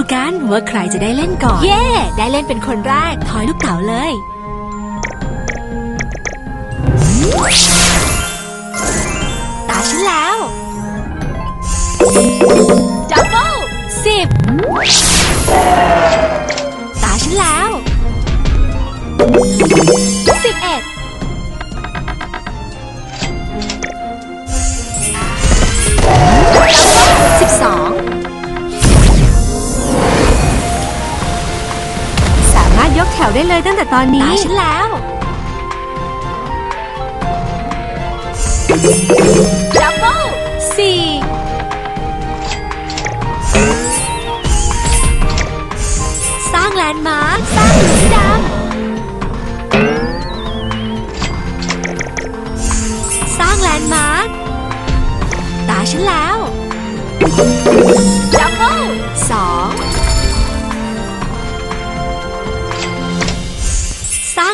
ดูกันว่าใครจะได้เล่นก่อน เย่ ได้เล่นเป็นคนแรกทอยลูกเต๋าเลย ตาฉันแล้ว ดับเบิลสิบ แต่ตอนนี้ ตาฉันแล้ว ดับเบิลสี่สร้างแลนด์มา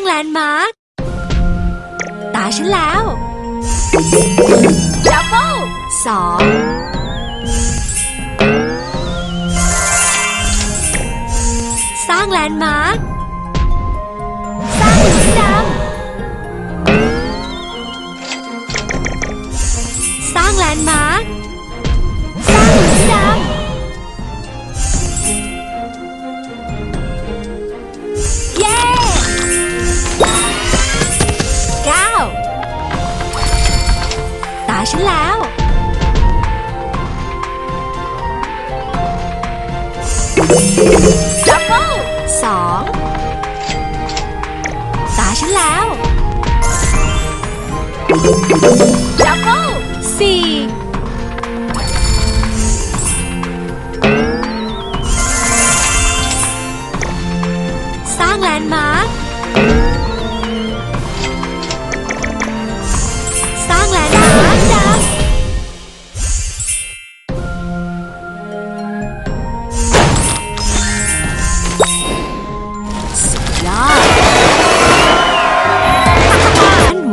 แลนด์มาร์ค ตาฉันแล้วดับเบิลสองสร้างแลนด์มาร์ค สร้างหลุมดำสร้างแลนด์มาร์ค ฉันแล้ว ดับเบิลสองตาฉันแล้ว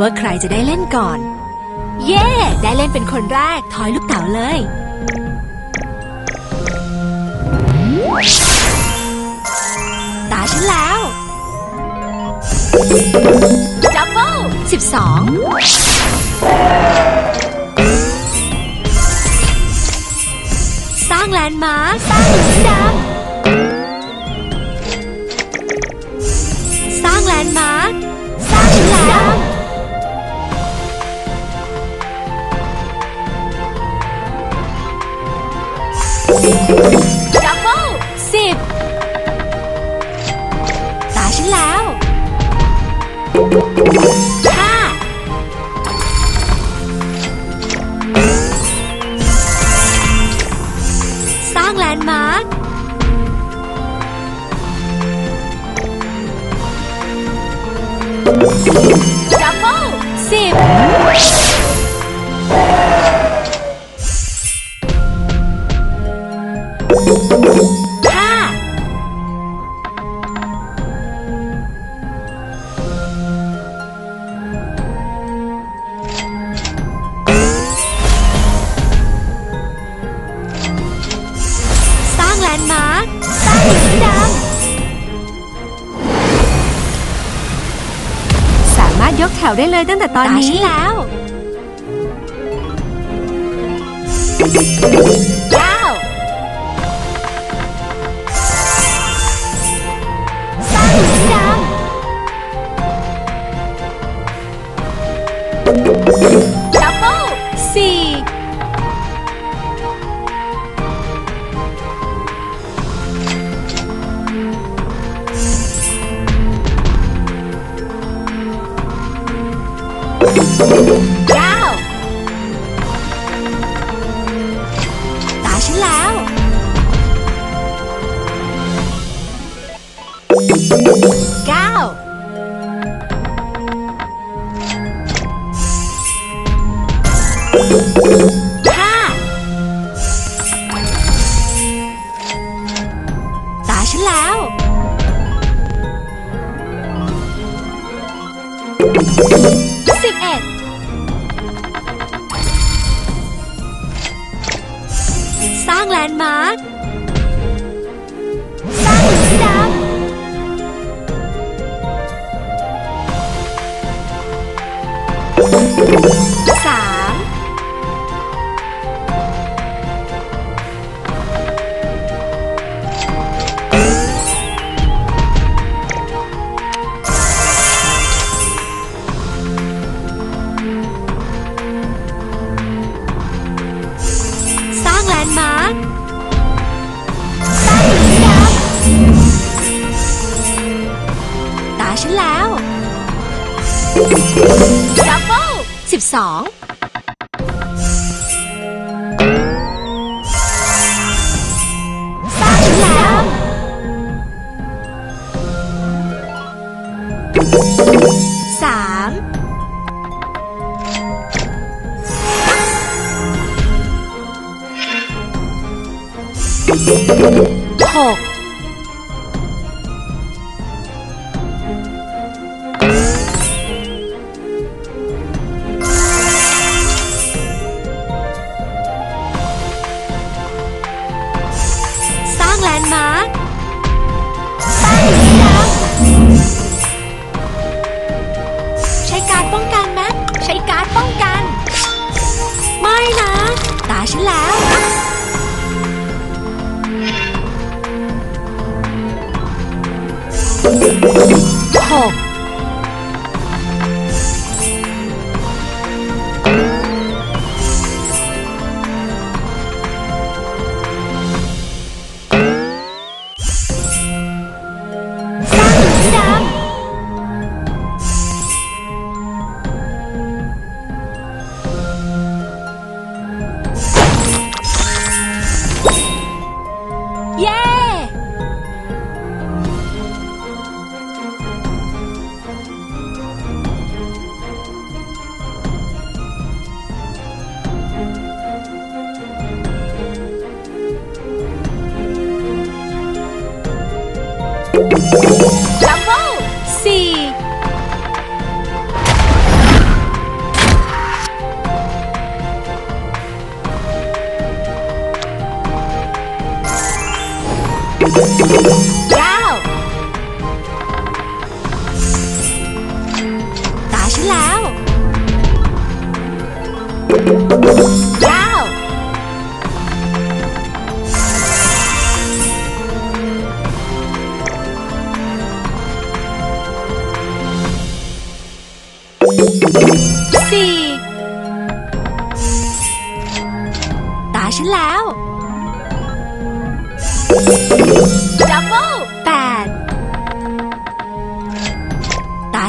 ว่าใครจะได้เล่นก่อน เย่ได้เล่นเป็นคนแรก ทอยลูกเต๋าเลย ตาฉันแล้ว ดับเบิลสิบสองสร้างแลนด์มาร์คสร้างหลุมด ถยกแถวได้เลยตั้งแต่ตอนตานี้ฉันแล้ว เก้า ห้า ตาฉันแล้ว สิบเอ็ด สร้างแลนด์มาร์ค สิ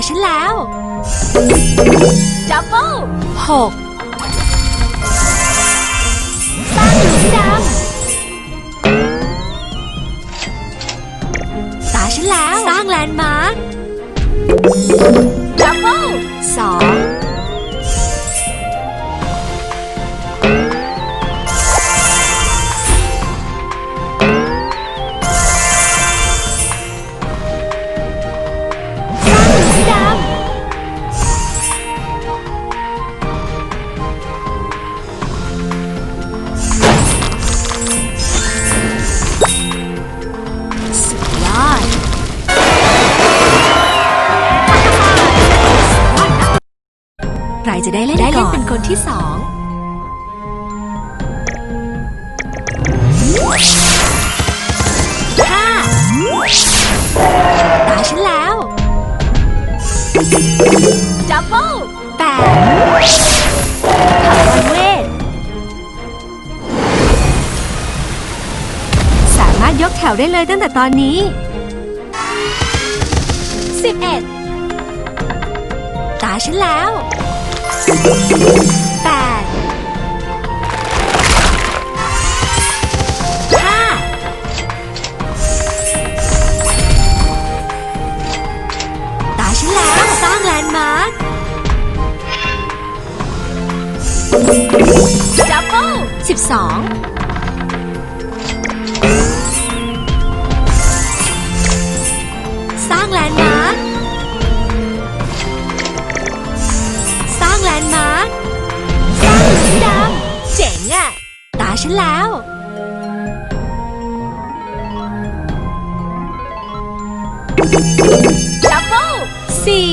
ฉันแล้วดับเบิลหกสร้างหลุมดำตาฉันแล้ว สร้างแลนด์มาร์คดับเบิลสอง ใครจะได้เล่นได้เล่นเป็นคนที่สองห้าตาฉันแล้วดับเบิลแปดขับวันเวทสามารถยกแถวได้เลยตั้งแต่ตอนนี้สิบเอ็ดตาฉันแล้ว แปดห้าตาฉันแล้วสร้างแลนด์มาร์คจับเบิลสิบสอง ฉันแล้ว ดับเบิลสี่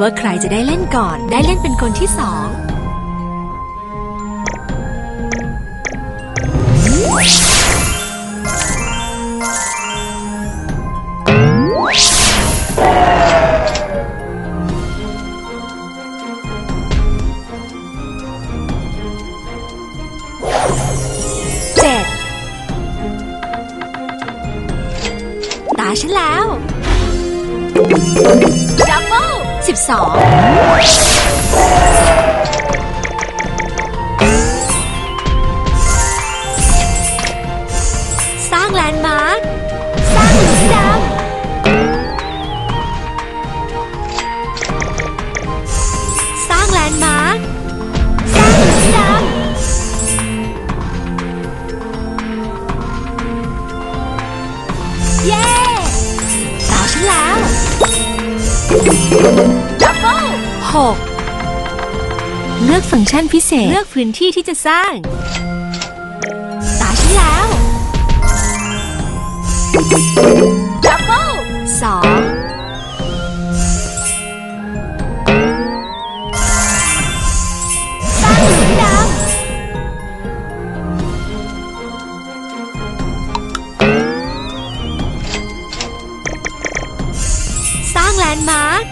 ว่าใครจะได้เล่นก่อน ได้เล่นเป็นคนที่สอง 12 ชันพิเศษ เลือกพื้นที่ที่จะสร้าง ตาฉันแล้วดับเบิลสองสร้างหลุมดำสร้างแลนด์มาร์ค